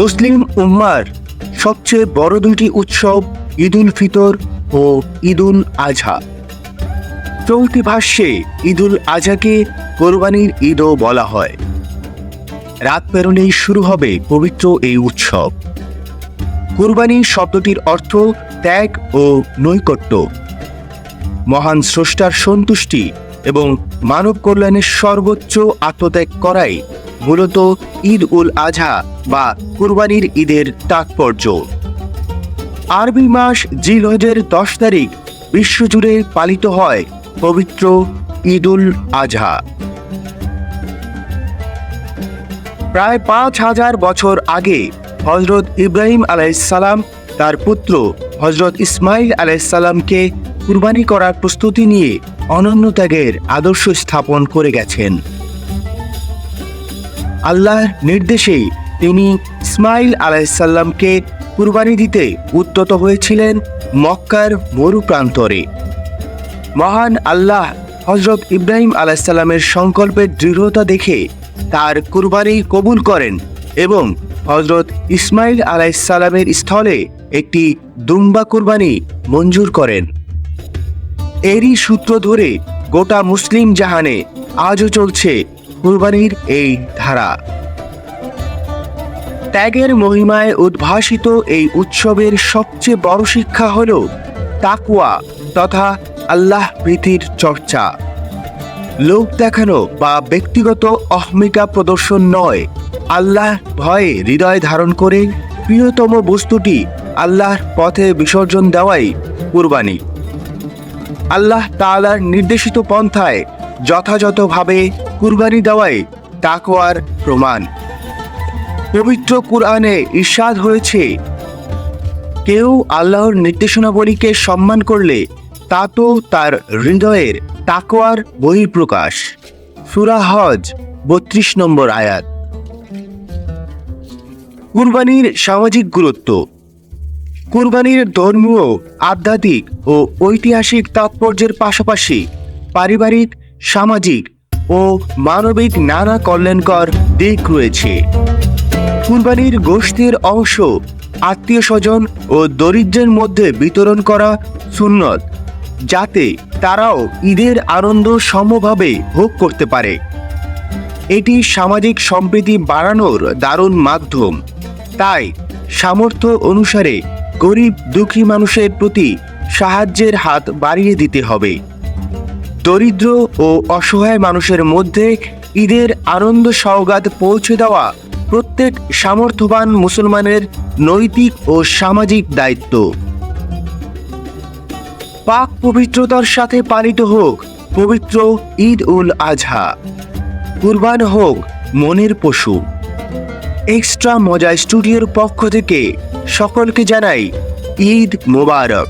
মুসলিম উম্মার সবচেয়ে বড় দুটি উৎসব ঈদ উল ফিতর ও ঈদ উল আজহা চলতি ভাষ্যে ঈদ উল আজহাকে কোরবানির ঈদও বলা হয়। রাত পেরোলেই শুরু হবে পবিত্র এই উৎসব। কুরবানি শব্দটির অর্থ ত্যাগ ও নৈকট্য। মহান স্রষ্টার সন্তুষ্টি এবং মানব কল্যাণের সর্বোচ্চ আত্মত্যাগ করাই মূলত ঈদ উল আজহা বা কুরবানির ঈদের তাৎপর্য। আরবি মাস জিলহজের দশ তারিখ বিশ্বজুড়ে পালিত হয় পবিত্র ঈদ উল আজহা প্রায় পাঁচ হাজার বছর আগে হজরত ইব্রাহিম আলাইসালাম তার পুত্র হজরত ইসমাইল আলাইসাল্লামকে কুরবানি করার প্রস্তুতি নিয়ে অনন্য ত্যাগের আদর্শ স্থাপন করে গেছেন। আল্লাহর নির্দেশেই তিনি ইসমাইল আলাইসাল্লামকে কুরবানি দিতে উদ্যত হয়েছিলেন মক্কার মরু প্রান্তরে। মহান আল্লাহ হজরত ইব্রাহিম আলাইসাল্লামের সংকল্পের দৃঢ়তা দেখে তার কুরবানি কবুল করেন এবং হজরত ইসমাইল আলাইসাল্লামের স্থলে একটি দুম্বা কুরবানি মঞ্জুর করেন। এরই সূত্র ধরে গোটা মুসলিম জাহানে আজও চলছে কুরবানির এই ধারা। ত্যাগের মহিমায় উদ্ভাসিত এই উৎসবের সবচেয়ে বড় শিক্ষা হল তাকুয়া তথা আল্লাহ প্রীতির চর্চা। লোক দেখানো বা ব্যক্তিগত অহমিকা প্রদর্শন নয়। আল্লাহ ভয়ে হৃদয় ধারণ করে প্রিয়তম বস্তুটি আল্লাহর পথে বিসর্জন দেওয়াই কুরবানি। আল্লাহ তাআলার নির্দেশিত পন্থায় যথাযথভাবে কুরবানি দেওয়াই তাকওয়ার প্রমাণ। পবিত্র কুরআনে ইরশাদ হয়েছে, কেউ আল্লাহর নির্দেশনাবলীকে সম্মান করলে তা তো তার হৃদয়ের তাকওয়ার বহিঃপ্রকাশ। সুরা হজ, বত্রিশ নম্বর আয়াত। কুরবানির সামাজিক গুরুত্ব। কুরবানির ধর্মীয়, আধ্যাত্মিক ও ঐতিহাসিক তাৎপর্যের পাশাপাশি পারিবারিক, সামাজিক ও মানবিক নানা কল্যাণকর দিক রয়েছে। কুরবানির গোষ্ঠীর অংশ আত্মীয় স্বজন ও দরিদ্রের মধ্যে বিতরণ করা সুন্নত, যাতে তারাও ঈদের আনন্দ সমভাবে ভোগ করতে পারে। এটি সামাজিক সম্প্রীতি বাড়ানোর দারুণ মাধ্যম। তাই সামর্থ্য অনুসারে গরিব দুঃখী মানুষের প্রতি সাহায্যের হাত বাড়িয়ে দিতে হবে। দরিদ্র ও অসহায় মানুষের মধ্যে ঈদের আনন্দ সওগাত পৌঁছে দেওয়া প্রত্যেক সামর্থ্যবান মুসলমানের নৈতিক ও সামাজিক দায়িত্ব। পাক পবিত্রতার সাথে পালিত হোক পবিত্র ঈদ উল আজহা। কুরবান হোক মনের পশু। এক্সট্রা মজা স্টুডিওর পক্ষ থেকে সকলকে জানাই ঈদ মোবারক।